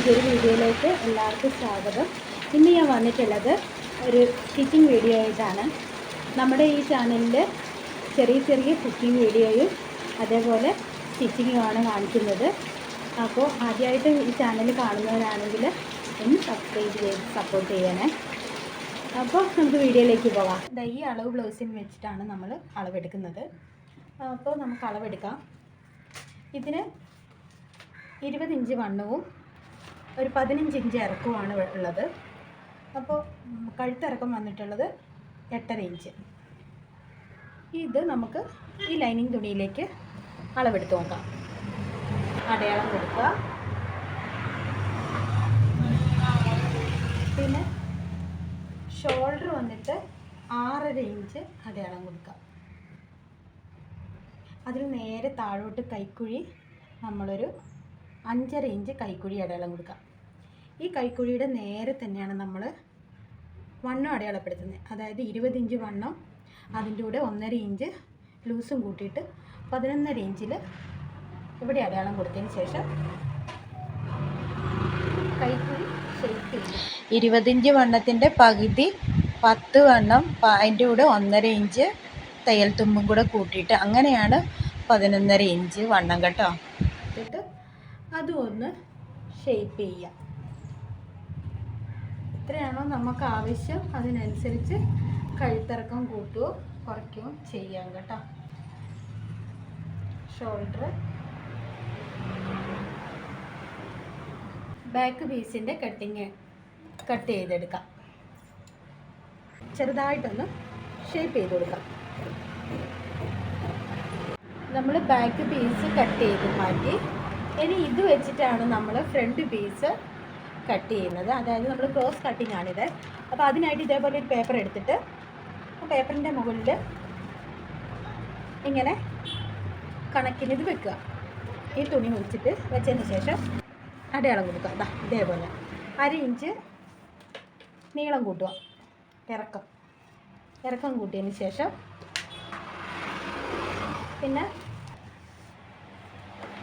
പുതിയൊരു വീഡിയോയിലേക്ക് എല്ലാവർക്കും സ്വാഗതം. ഇന്ന് ഞാൻ വന്നിട്ടുള്ളത് ഒരു സ്റ്റിച്ചിങ് വീഡിയോ ആയിട്ടാണ്. നമ്മുടെ ഈ ചാനലിൽ ചെറിയ ചെറിയ കുക്കിംഗ് വീഡിയോയും അതേപോലെ സ്റ്റിച്ചിങ്ങുമാണ് കാണിക്കുന്നത്. അപ്പോൾ ആദ്യമായിട്ട് ഈ ചാനൽ കാണുന്നവരാണെങ്കിൽ ഒന്ന് സബ്സ്ക്രൈബ് ചെയ്ത് സപ്പോർട്ട് ചെയ്യണേ. അപ്പോൾ നമുക്ക് വീഡിയോയിലേക്ക് പോകാം. ഈ അളവ് ബ്ലൗസിന് വെച്ചിട്ടാണ് നമ്മൾ അളവെടുക്കുന്നത്. അപ്പോൾ നമുക്ക് അളവെടുക്കാം. ഇതിന് ഇരുപത് ഇഞ്ച് വണ്ണവും ഒരു പതിനഞ്ച് ഇഞ്ച് ഇറക്കമാണ് ഉള്ളത്. അപ്പോൾ കഴുത്തിറക്കം വന്നിട്ടുള്ളത് എട്ടര ഇഞ്ച്. ഇത് നമുക്ക് ഈ ലൈനിങ് തുണിയിലേക്ക് അളവെടുത്ത് നോക്കാം. അടയാളം കൊടുക്കുക. പിന്നെ ഷോൾഡർ വന്നിട്ട് ആറര ഇഞ്ച് അടയാളം കൊടുക്കുക. അതിൽ നേരെ താഴോട്ട് കൈക്കുഴി നമ്മളൊരു അഞ്ചര ഇഞ്ച് കൈക്കുഴി അടയാളം കൊടുക്കാം ഈ കൈക്കുഴിയുടെ നേരെ തന്നെയാണ് നമ്മൾ വണ്ണം അടയാളപ്പെടുത്തുന്നത്. അതായത് ഇരുപത് ഇഞ്ച് വണ്ണം അതിന്റെ കൂടെ ഒന്നര ഇഞ്ച് ലൂസും കൂട്ടിയിട്ട് പതിനൊന്നര ഇഞ്ചിൽ ഇവിടെ അടയാളം കൊടുത്തതിന് ശേഷം കൈക്കുഴി ഷേപ്പ് ചെയ്യും ഇരുപതിഞ്ച് വണ്ണത്തിന്റെ പകുതി പത്ത് വണ്ണം അതിന്റെ കൂടെ ഒന്നര ഇഞ്ച് തയ്യൽ തുമ്പും കൂടെ കൂട്ടിയിട്ട് അങ്ങനെയാണ് പതിനൊന്നര ഇഞ്ച് വണ്ണം കേട്ടോ. എന്നിട്ട് അതും ഒന്ന് ഷേപ്പ് ചെയ്യാം എത്രയാണോ നമുക്ക് ആവശ്യം അതിനനുസരിച്ച് കഴുത്തിറക്കം കൂട്ടുകയോ കുറയ്ക്കുകയോ ചെയ്യാം കേട്ടോ. ഷോൾഡർ ബാക്ക് പീസിന്റെ കട്ടിങ് കട്ട് ചെയ്തെടുക്കാം. ചെറുതായിട്ടൊന്ന് ഷേപ്പ് ചെയ്ത് കൊടുക്കാം നമ്മൾ ബാക്ക് പീസ് കട്ട് ചെയ്ത് മാറ്റി. ഇനി ഇത് വെച്ചിട്ടാണ് നമ്മൾ ഫ്രണ്ട് പീസ് കട്ട് ചെയ്യുന്നത്. അതായത് നമ്മൾ ക്രോസ് കട്ടിംഗ് ആണിത്. അപ്പോൾ അതിനായിട്ട് ഇതേപോലെ ഒരു പേപ്പർ എടുത്തിട്ട് ആ പേപ്പറിന്റെ മുകളിൽ ഇങ്ങനെ കണക്കിന് ഇത് വെക്കുക. ഈ തുണി മുറിച്ചിട്ട് വെച്ചതിന് ശേഷം അടയാളം കൊടുക്കുക. അതാ ഇതേപോലെ. അര ഇഞ്ച് നീളം കൂട്ടുക. ഇറക്കം. ഇറക്കം കൂട്ടിയതിന് ശേഷം പിന്നെ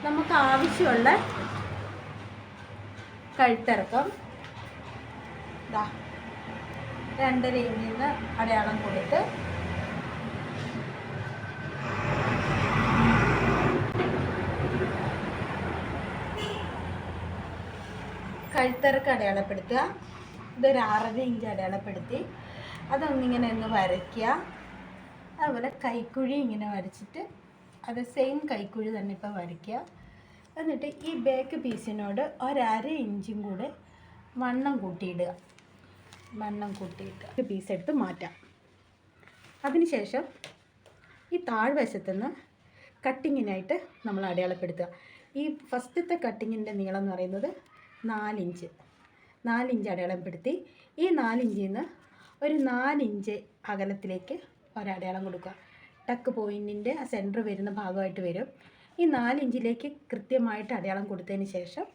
നമുക്ക് ആവശ്യമുള്ള കഴുത്തിറക്കം. ഇതാ രണ്ടര ഇഞ്ചിൽ നിന്ന് അടയാളം കൊടുത്ത്. കഴുത്തിറക്കം അടയാളപ്പെടുത്തുക. ഇതൊരു ആറര ഇഞ്ച് അടയാളപ്പെടുത്തി. അതൊന്നിങ്ങനെ ഒന്ന് വരയ്ക്കുക. അതുപോലെ കൈക്കുഴി ഇങ്ങനെ വരച്ചിട്ട് അത് സെയിം കൈക്കുഴി തന്നെ ഇപ്പോൾ വരയ്ക്കുക. എന്നിട്ട് ഈ ബേക്ക് പീസിനോട് ഒരര ഇഞ്ചും കൂടെ വണ്ണം കൂട്ടിയിടുക. വണ്ണം കൂട്ടിയിട്ട് പീസ് എടുത്ത് മാറ്റാം. അതിനുശേഷം ഈ താഴ്വശത്തു നിന്ന് കട്ടിങ്ങിനായിട്ട് നമ്മൾ അടയാളപ്പെടുത്തുക. ഈ ഫസ്റ്റത്തെ കട്ടിങ്ങിന്റെ നീളം എന്ന് പറയുന്നത് നാലിഞ്ച് നാലിഞ്ച് അടയാളപ്പെടുത്തി ഈ നാലിഞ്ചിൽ നിന്ന് ഒരു നാലിഞ്ച് അകലത്തിലേക്ക് ഒരടയാളം കൊടുക്കുക. ടക്ക് പോയിന്റിന്റെ ആ സെന്റർ വരുന്ന ഭാഗമായിട്ട് വരും. ഈ നാലിഞ്ചിലേക്ക് കൃത്യമായിട്ട് അടയാളം കൊടുത്തതിന് ശേഷം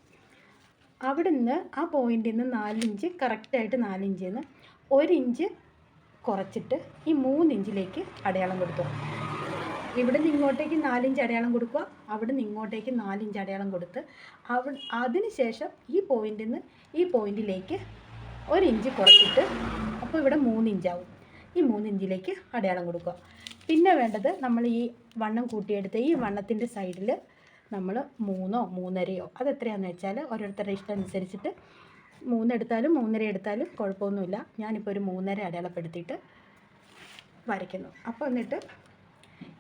അവിടെ നിന്ന് ആ പോയിന്റിൽ നിന്ന് നാലിഞ്ച് കറക്റ്റായിട്ട് നാലിഞ്ചിൽ നിന്ന് ഒരിഞ്ച് കുറച്ചിട്ട് ഈ മൂന്നിഞ്ചിലേക്ക് അടയാളം കൊടുത്തു. ഇവിടെ നിന്ന് ഇങ്ങോട്ടേക്ക് നാലിഞ്ച് അടയാളം കൊടുക്കുക അവിടെ നിന്ന് ഇങ്ങോട്ടേക്ക് നാലിഞ്ച് അടയാളം കൊടുത്ത് അവിടെ അതിന് ശേഷം ഈ പോയിന്റിൽ നിന്ന് ഈ പോയിന്റിലേക്ക് ഒരു ഇഞ്ച് കുറച്ചിട്ട് അപ്പോൾ ഇവിടെ മൂന്നിഞ്ചാവും. ഈ മൂന്നിഞ്ചിലേക്ക് അടയാളം കൊടുക്കുക. പിന്നെ വേണ്ടത് നമ്മൾ ഈ വണ്ണം കൂട്ടിയെടുത്ത് ഈ വണ്ണത്തിന്റെ സൈഡിൽ നമ്മൾ മൂന്നോ മൂന്നരയോ അത് എത്രയാണെന്ന് വെച്ചാൽ ഓരോരുത്തരുടെ ഇഷ്ടം അനുസരിച്ചിട്ട് മൂന്നെടുത്താലും മൂന്നര എടുത്താലും കുഴപ്പമൊന്നുമില്ല. ഞാനിപ്പോൾ ഒരു മൂന്നര അടയാളപ്പെടുത്തിയിട്ട് വരയ്ക്കുന്നു. അപ്പോൾ എന്നിട്ട്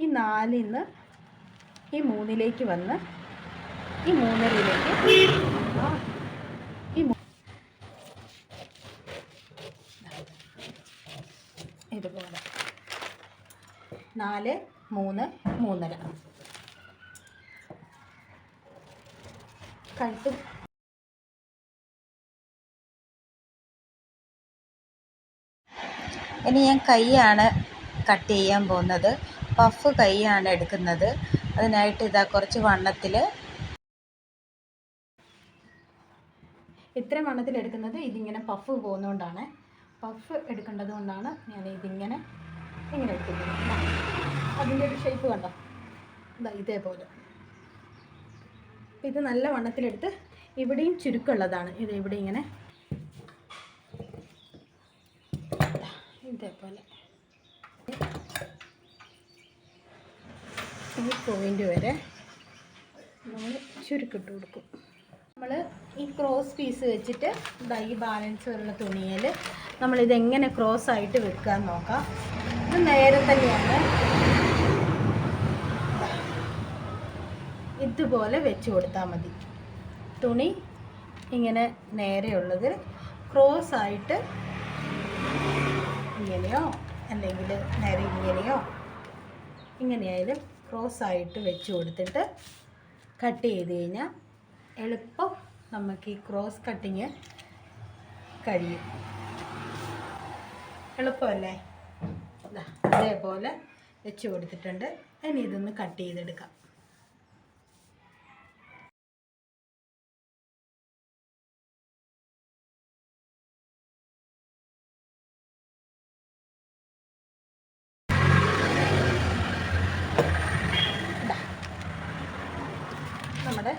ഈ നാലിൽ നിന്ന് ഈ മൂന്നിലേക്ക് വന്ന് ഈ മൂന്നരയിലേക്ക് ഈ ഇതുപോലെ. നാല് മൂന്ന് മൂന്നര. കഴുത്ത് ഇനി ഞാൻ കൈയാണ് കട്ട് ചെയ്യാൻ പോകുന്നത്. പഫ് കൈയാണ് എടുക്കുന്നത്. അതിനായിട്ട് ഇതാ കുറച്ച് വണ്ണത്തിൽ ഇത്രയും വണ്ണത്തിൽ എടുക്കുന്നത് ഇതിങ്ങനെ പഫ് പോകുന്നതുകൊണ്ടാണ് പഫ് എടുക്കേണ്ടത് കൊണ്ടാണ് ഞാൻ ഇതിങ്ങനെ ഇങ്ങനെ എടുക്കുന്നത് അതിന്റെ ഒരു ഷേപ്പ് കണ്ടോ? ഇതാ ഇതേപോലെ. ഇത് നല്ല വണ്ണത്തിലെടുത്ത് ഇവിടെയും ചുരുക്കമുള്ളതാണ് ഇത് ഇവിടെ ഇങ്ങനെ. ഇതേപോലെ. ഈ പോയിന്റ് വരെ നമ്മൾ ചുരുക്കിട്ട് കൊടുക്കും. നമ്മൾ ഈ ക്രോസ് പീസ് വെച്ചിട്ട് ഈ ബാലൻസ് ഉള്ള തുണിയിൽ നമ്മളിതെങ്ങനെ ക്രോസ് ആയിട്ട് വെക്കാൻ നോക്കാം. ഇത് നേരെ തന്നെയാണ് ഇതുപോലെ വെച്ച് കൊടുത്താൽ മതി. തുണി ഇങ്ങനെ നേരെയുള്ളത് ക്രോസ് ആയിട്ട് ഇങ്ങനെയോ അല്ലെങ്കിൽ നേരെ ഇങ്ങനെയോ ഇങ്ങനെയായാലും ക്രോസ് ആയിട്ട് വെച്ച് കൊടുത്തിട്ട് കട്ട് ചെയ്ത് കഴിഞ്ഞാൽ എളുപ്പം നമുക്ക് ഈ ക്രോസ് കട്ടിങ് കഴിയും. എളുപ്പമല്ലേ? ദാ അതേപോലെ വെച്ച് കൊടുത്തിട്ടുണ്ട്. ഇനി ഇതൊന്ന് കട്ട് ചെയ്തെടുക്കാം ദാ. നമ്മുടെ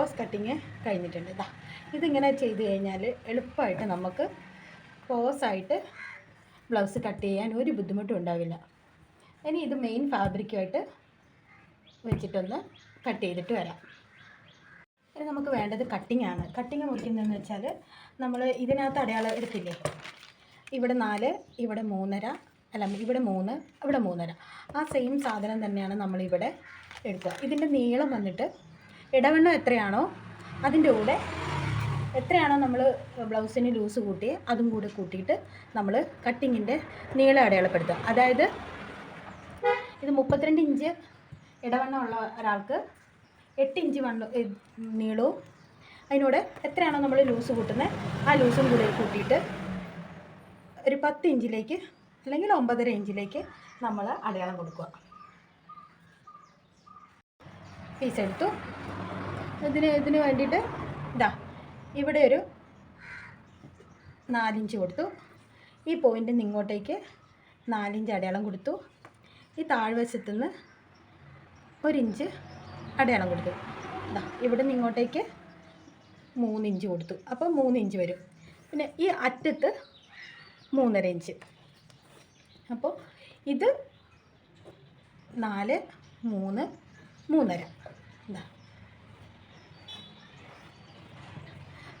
ക്രോസ് കട്ടിങ് കഴിഞ്ഞിട്ടുണ്ട്. ഇതാ ഇതിങ്ങനെ ചെയ്ത് കഴിഞ്ഞാൽ എളുപ്പമായിട്ട് നമുക്ക് ക്രോസായിട്ട് ബ്ലൗസ് കട്ട് ചെയ്യാൻ ഒരു ബുദ്ധിമുട്ടും ഉണ്ടാവില്ല. ഇനി ഇത് മെയിൻ ഫാബ്രിക്കുമായിട്ട് വെച്ചിട്ടൊന്ന് കട്ട് ചെയ്തിട്ട് വരാം. ഇനി നമുക്ക് വേണ്ടത് കട്ടിംഗ് ആണ്. കട്ടിങ് മുറിക്കുന്നതെന്ന് വെച്ചാൽ നമ്മൾ ഇതിനകത്ത് അടയാളം എടുത്തില്ലേ ഇവിടെ നാല് ഇവിടെ മൂന്നര അല്ല ഇവിടെ മൂന്ന് ഇവിടെ മൂന്നര. ആ സെയിം സാധനം തന്നെയാണ് നമ്മളിവിടെ എടുക്കുക. ഇതിന്റെ നീളം വന്നിട്ട് ഇടവണ്ണം എത്രയാണോ അതിന്റെ കൂടെ എത്രയാണോ നമ്മൾ ബ്ലൗസിന് ലൂസ് കൂട്ടി അതും കൂടെ കൂട്ടിയിട്ട് നമ്മൾ കട്ടിങ്ങിന്റെ നീളം അടയാളപ്പെടുത്തുക. അതായത് ഇത് മുപ്പത്തിരണ്ട് ഇഞ്ച് ഇടവണ്ണം ഉള്ള ഒരാൾക്ക് എട്ട് ഇഞ്ച് വണ്ണ നീളവും അതിനോട് എത്രയാണോ നമ്മൾ ലൂസ് കൂട്ടുന്നത് ആ ലൂസും കൂടെ കൂട്ടിയിട്ട് ഒരു പത്ത് ഇഞ്ചിലേക്ക് അല്ലെങ്കിൽ ഒമ്പതര ഇഞ്ചിലേക്ക് നമ്മൾ അടയാളം കൊടുക്കുക. പീസ് എടുത്തു ഇതിന് ഇതിന് വേണ്ടിയിട്ട് ഇതാ ഇവിടെ ഒരു നാലിഞ്ച് കൊടുത്തു. ഈ പോയിന്റിൽ നിന്ന് ഇങ്ങോട്ടേക്ക് നാലിഞ്ച് അടയാളം കൊടുത്തു. ഈ താഴ്വശത്തു നിന്ന് ഒരിഞ്ച് അടയാളം കൊടുത്തു. ഇതാ ഇവിടെ നിന്ന് ഇങ്ങോട്ടേക്ക് മൂന്നിഞ്ച് കൊടുത്തു. അപ്പോൾ മൂന്നിഞ്ച് വരും. പിന്നെ ഈ അറ്റത്ത് മൂന്നര ഇഞ്ച്. അപ്പോൾ ഇത് നാല് മൂന്ന് മൂന്നര ഇതാ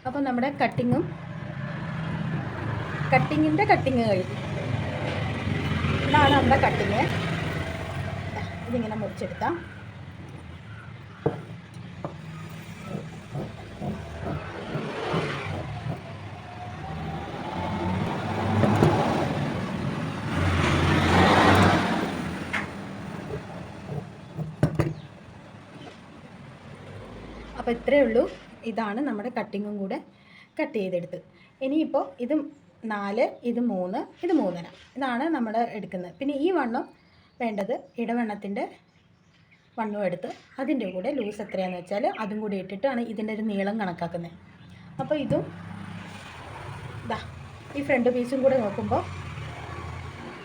അപ്പോൾ നമ്മുടെ കട്ടിങ്ങും കട്ടിങ്ങിന്റെ കട്ടിങ് കഴിഞ്ഞു ഇതാണ് നമ്മുടെ കട്ടിങ് ഇതിങ്ങനെ മുറിച്ചെടുത്താം. അപ്പോൾ ഇത്രയേ ഉള്ളൂ. ഇതാണ് നമ്മുടെ കട്ടിങ്ങും കൂടെ കട്ട് ചെയ്തെടുത്ത്. ഇനിയിപ്പോൾ ഇത് നാല് ഇത് മൂന്ന് ഇത് മൂന്നര. ഇതാണ് നമ്മൾ എടുക്കുന്നത്. പിന്നെ ഈ വണ്ണം വേണ്ടത് ഇടവണ്ണത്തിന്റെ വണ്ണം എടുത്ത് അതിന്റെ കൂടെ ലൂസ് എത്രയാണെന്ന് വെച്ചാൽ അതും കൂടി ഇട്ടിട്ടാണ് ഇതിന്റെ ഒരു നീളം കണക്കാക്കുന്നത്. അപ്പോൾ ഇതും ഇതാ ഈ ഫ്രണ്ട് പീസും കൂടെ നോക്കുമ്പോൾ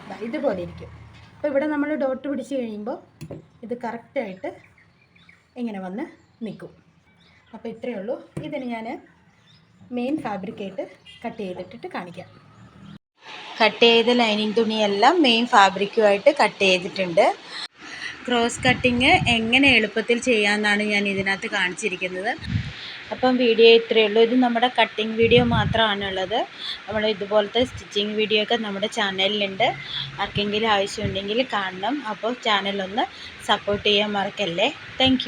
ഇതാ ഇതുപോലെ ഇരിക്കും. അപ്പോൾ ഇവിടെ നമ്മൾ ഡോട്ട് പിടിച്ച് കഴിയുമ്പോൾ ഇത് കറക്റ്റായിട്ട് ഇങ്ങനെ വന്ന് നിൽക്കും. അപ്പോൾ ഇത്രയേ ഉള്ളൂ. ഇതിന് ഞാൻ മെയിൻ ഫാബ്രിക്കായിട്ട് കട്ട് ചെയ്തിട്ടിട്ട് കാണിക്കാം. കട്ട് ചെയ്ത ലൈനിങ് തുണിയെല്ലാം മെയിൻ ഫാബ്രിക്കുമായിട്ട് കട്ട് ചെയ്തിട്ടുണ്ട്. ക്രോസ് കട്ടിങ് എങ്ങനെ എളുപ്പത്തിൽ ചെയ്യാമെന്നാണ് ഞാൻ ഇതിനകത്ത് കാണിച്ചിരിക്കുന്നത്. അപ്പം വീഡിയോ ഇത്രയേ ഉള്ളൂ. ഇത് നമ്മുടെ കട്ടിങ് വീഡിയോ മാത്രമാണുള്ളത്. നമ്മൾ ഇതുപോലത്തെ സ്റ്റിച്ചിങ് വീഡിയോ ഒക്കെ നമ്മുടെ ചാനലിലുണ്ട്. ആർക്കെങ്കിലും ആവശ്യമുണ്ടെങ്കിൽ കാണണം. അപ്പോൾ ചാനലൊന്ന് സപ്പോർട്ട് ചെയ്യാൻ മറക്കല്ലേ. താങ്ക്